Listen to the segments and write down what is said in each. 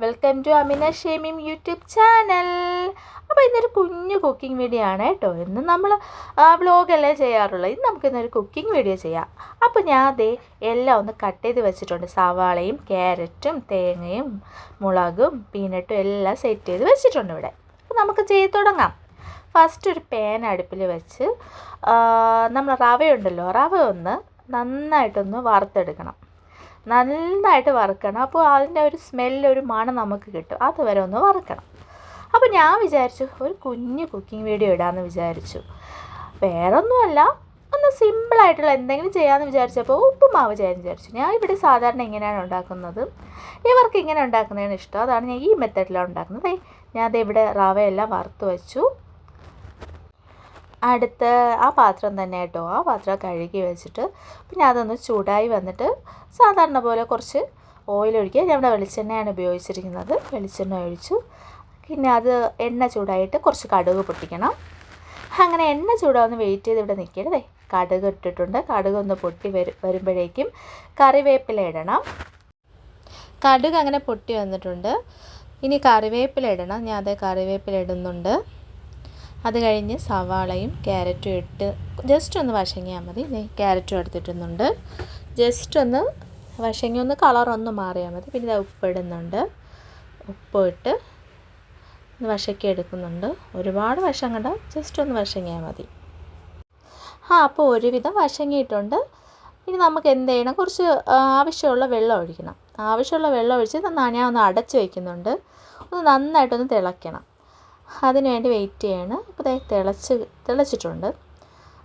Welcome to Amina Shamim YouTube channel അപ്പോൾ ഇന്നൊരു കുഞ്ഞു കുക്കിംഗ് വീഡിയോ ആണ് കേട്ടോ. ഇന്ന് നമ്മൾ വ്ലോഗല്ലേ ചെയ്യാറുള്ളത് ഇന്ന് നമുക്ക് ഇന്നൊരു കുക്കിംഗ് വീഡിയോ ചെയ്യാം. അപ്പോൾ ഞാൻ അതേ എല്ലാം ഒന്ന് കട്ട് ചെയ്ത് വെച്ചിട്ടുണ്ട്. സവാളയും ക്യാരറ്റും തേങ്ങയും മുളകും പീനട്ടും എല്ലാം സെറ്റ് ചെയ്ത് വെച്ചിട്ടുണ്ട് ഇവിടെ. അപ്പോൾ നമുക്ക് ചെയ്ത് തുടങ്ങാം. ഫസ്റ്റ് ഒരു പാൻ അടുപ്പിൽ വെച്ച് നമ്മൾ റവയുണ്ടല്ലോ. റവ ഒന്ന് നന്നായിട്ടൊന്ന് വറുത്തെടുക്കണം. നന്നായിട്ട് വറുക്കണം. അപ്പോൾ അതിന്റെ ഒരു സ്മെല്ല് ഒരു മണം നമുക്ക് കിട്ടും. അതുവരെ ഒന്ന് വറുക്കണം. അപ്പോൾ ഞാൻ വിചാരിച്ചു ഒരു കുഞ്ഞ് കുക്കിംഗ് വീഡിയോ ഇടാമെന്ന് വിചാരിച്ചു. വേറൊന്നുമല്ല ഒന്ന് സിമ്പിളായിട്ടുള്ള എന്തെങ്കിലും ചെയ്യാമെന്ന് വിചാരിച്ചപ്പോൾ ഉപ്പുമാവ് ചെയ്യാൻ വിചാരിച്ചു. ഞാൻ ഇവിടെ സാധാരണ എങ്ങനെയാണ് ഉണ്ടാക്കുന്നത്? ഇവർക്ക് ഇങ്ങനെ ഉണ്ടാക്കുന്നതാണ് ഇഷ്ടം. അതാണ് ഞാൻ ഈ മെത്തേഡിലാണ് ഉണ്ടാക്കുന്നത്. ഞാൻ അത് ഇവിടെ റവയെല്ലാം വറുത്ത് വെച്ചു. അടുത്ത് ആ പാത്രം തന്നെ കേട്ടോ. ആ പാത്രം കഴുകി വെച്ചിട്ട് പിന്നെ അതൊന്ന് ചൂടായി വന്നിട്ട് സാധാരണ പോലെ കുറച്ച് ഓയിൽ ഒഴിക്കുക. ഇവിടെ വെളിച്ചെണ്ണയാണ് ഉപയോഗിച്ചിരിക്കുന്നത്. വെളിച്ചെണ്ണ ഒഴിച്ചു. പിന്നെ അത് എണ്ണ ചൂടായിട്ട് കുറച്ച് കടുക് പൊട്ടിക്കണം. അങ്ങനെ എണ്ണ ചൂടാവുന്ന വെയിറ്റ് ചെയ്ത് ഇവിടെ നിൽക്കരുതേ കടുക് ഇട്ടിട്ടുണ്ട്. കടുക് ഒന്ന് പൊട്ടി വരും വരുമ്പോഴേക്കും കറിവേപ്പില ഇടണം. കടുക് അങ്ങനെ പൊട്ടി വന്നിട്ടുണ്ട്. ഇനി കറിവേപ്പില ഇടണം. ഞാൻ അത് കറിവേപ്പില ഇടുന്നുണ്ട്. അത് കഴിഞ്ഞ് സവാളയും ക്യാരറ്റും ഇട്ട് ജസ്റ്റ് ഒന്ന് വശങ്ങിയാൽ മതി. ക്യാരറ്റും എടുത്തിട്ടുന്നുണ്ട്. ജസ്റ്റ് ഒന്ന് വശങ്ങി ഒന്ന് കളറൊന്ന് മാറിയാൽ മതി. പിന്നെ ഇത് ഇടുന്നുണ്ട് ഉപ്പ് ഇട്ട് ഒന്ന് വശക്കി എടുക്കുന്നുണ്ട്. ഒരുപാട് വശം കണ്ട ജസ്റ്റ് ഒന്ന് വശങ്ങിയാൽ മതി. ആ അപ്പോൾ ഒരുവിധം വശങ്ങിയിട്ടുണ്ട് ഇനി നമുക്ക് എന്ത് ചെയ്യണം? കുറച്ച് ആവശ്യമുള്ള വെള്ളം ഒഴിക്കണം. ആവശ്യമുള്ള വെള്ളം ഒഴിച്ച് ഞാൻ ഒന്ന് അടച്ച് വയ്ക്കുന്നുണ്ട് ഒന്ന് നന്നായിട്ടൊന്ന് തിളയ്ക്കണം. അതിന് വേണ്ടി വെയിറ്റ് ചെയ്യാണ്. അപ്പോൾ ദേ തിളച്ച് തിളച്ചിട്ടുണ്ട്.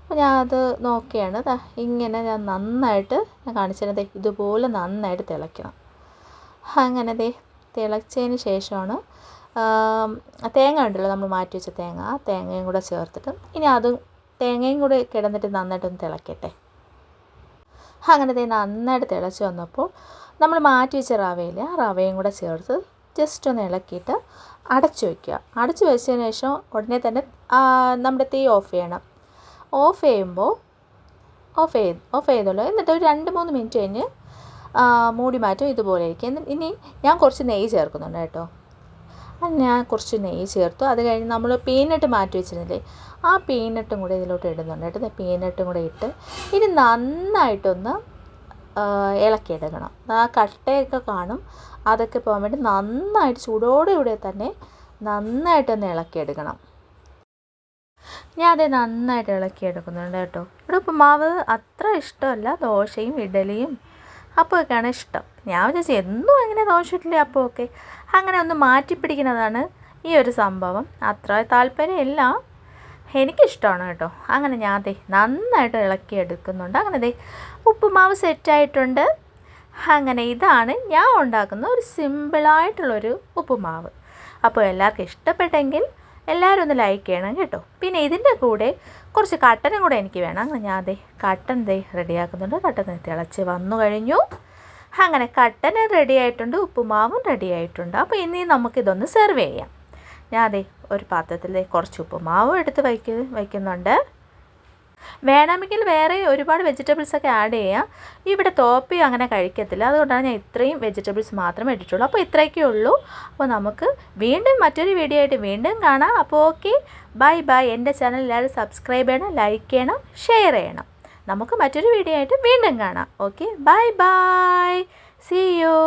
അപ്പോൾ ഞാൻ അത് നോക്കിയാണ്. ഇങ്ങനെ ഞാൻ നന്നായിട്ട് ഞാൻ കാണിച്ചത് ഇതുപോലെ നന്നായിട്ട് തിളയ്ക്കണം. അങ്ങനെ ദേ തിളച്ചതിന് ശേഷമാണ് തേങ്ങ ഉണ്ടല്ലോ നമ്മൾ മാറ്റി വെച്ച തേങ്ങ. ആ തേങ്ങയും കൂടെ ചേർത്തിട്ട് ഇനി അതും തേങ്ങയും കൂടെ കിടന്നിട്ട് നന്നായിട്ടൊന്ന് തിളക്കട്ടെ. അങ്ങനെ ദേ നന്നായിട്ട് തിളച്ച് വന്നപ്പോൾ നമ്മൾ മാറ്റി വെച്ച റവയിൽ ആ റവയും കൂടെ ചേർത്ത് ജസ്റ്റ് ഒന്ന് ഇളക്കിയിട്ട് അടച്ചു വയ്ക്കുക. അടച്ചു വെച്ചതിന് ശേഷം ഉടനെ തന്നെ നമ്മുടെ തീ ഓഫ് ചെയ്യണം. ഓഫ് ചെയ്യുമ്പോൾ ഓഫ് ചെയ്ത് ഓഫ് ചെയ്തോളൂ. എന്നിട്ട് ഒരു രണ്ട് മൂന്ന് മിനിറ്റ് കഴിഞ്ഞ് മൂടി മാറ്റും ഇതുപോലെ ഇരിക്കും. ഇനി ഞാൻ കുറച്ച് നെയ്യ് ചേർക്കുന്നുണ്ട് കേട്ടോ. ഞാൻ കുറച്ച് നെയ്യ് ചേർത്തു. അത് കഴിഞ്ഞ് നമ്മൾ പീനട്ട് മാറ്റി വെച്ചിരുന്നില്ലേ ആ പീനട്ടും കൂടെ ഇതിലോട്ട് ഇടുന്നുണ്ട് കേട്ടോ. പീനട്ടും കൂടെ ഇട്ട് ഇനി നന്നായിട്ടൊന്ന് ഇളക്കിയെടുക്കണം ആ കട്ടയൊക്കെ കാണും. അതൊക്കെ പോകാൻ വേണ്ടി നന്നായിട്ട് ചൂടോടുകൂടെ തന്നെ നന്നായിട്ടൊന്ന് ഇളക്കിയെടുക്കണം ഞാൻ അത് നന്നായിട്ട് ഇളക്കിയെടുക്കുന്നുണ്ട് കേട്ടോ. ഇവിടെ ഉപ്പുമാവ് അത്ര ഇഷ്ടമല്ല. ദോശയും ഇഡലിയും അപ്പമൊക്കെയാണ് ഇഷ്ടം. ഞാൻ വിചാരിച്ചു എന്നും അങ്ങനെ ദോശ ഇഡ്ഡലി അപ്പമൊക്കെ. അങ്ങനെ ഒന്ന് മാറ്റിപ്പിടിക്കുന്നതാണ് ഈ ഒരു സംഭവം. അത്ര താല്പര്യമില്ല. എനിക്കിഷ്ടമാണ് കേട്ടോ. അങ്ങനെ ഞാൻ ദേ നന്നായിട്ട് ഇളക്കി എടുക്കുന്നുണ്ട്. അങ്ങനെ ദേ ഉപ്പുമാവ് സെറ്റായിട്ടുണ്ട്. അങ്ങനെ ഇതാണ് ഞാൻ ഉണ്ടാക്കുന്ന ഒരു സിമ്പിളായിട്ടുള്ളൊരു ഉപ്പുമാവ്. അപ്പോൾ എല്ലാവർക്കും ഇഷ്ടപ്പെട്ടെങ്കിൽ എല്ലാവരും ഒന്ന് ലൈക്ക് ചെയ്യണം കേട്ടോ. പിന്നെ ഇതിന്റെ കൂടെ കുറച്ച് കട്ടനും കൂടെ എനിക്ക് വേണം. അങ്ങനെ ഞാൻ ദേ കട്ടൻ ദേ റെഡിയാക്കുന്നുണ്ട്. കട്ടൻ തിളച്ച് വന്നു കഴിഞ്ഞു. അങ്ങനെ കട്ടന് റെഡി ആയിട്ടുണ്ട് ഉപ്പുമാവും റെഡി ആയിട്ടുണ്ട് അപ്പോൾ ഇനി നമുക്കിതൊന്ന് സെർവ് ചെയ്യാം. ഞാൻ അതെ ഒരു പാത്രത്തിൽ കുറച്ച് ഉപ്പുമാവും എടുത്ത് വയ്ക്ക് വയ്ക്കുന്നുണ്ട്. വേണമെങ്കിൽ വേറെ ഒരുപാട് വെജിറ്റബിൾസ് ഒക്കെ ആഡ് ചെയ്യാം. ഇവിടെ തോപ്പി അങ്ങനെ കഴിക്കത്തില്ല. അതുകൊണ്ടാണ് ഞാൻ ഇത്രയും വെജിറ്റബിൾസ് മാത്രമേ ഇട്ടിട്ടുള്ളൂ. അപ്പോൾ ഇത്രയൊക്കെ ഉള്ളൂ. അപ്പോൾ നമുക്ക് വീണ്ടും മറ്റൊരു വീഡിയോ ആയിട്ട് വീണ്ടും കാണാം. അപ്പോൾ ഓക്കെ ബൈ ബൈ എന്റെ ചാനൽ എല്ലാവരും സബ്സ്ക്രൈബ് ചെയ്യണം ലൈക്ക് ചെയ്യണം ഷെയർ ചെയ്യണം. നമുക്ക് മറ്റൊരു വീഡിയോ ആയിട്ട് വീണ്ടും കാണാം. Okay bye bye see you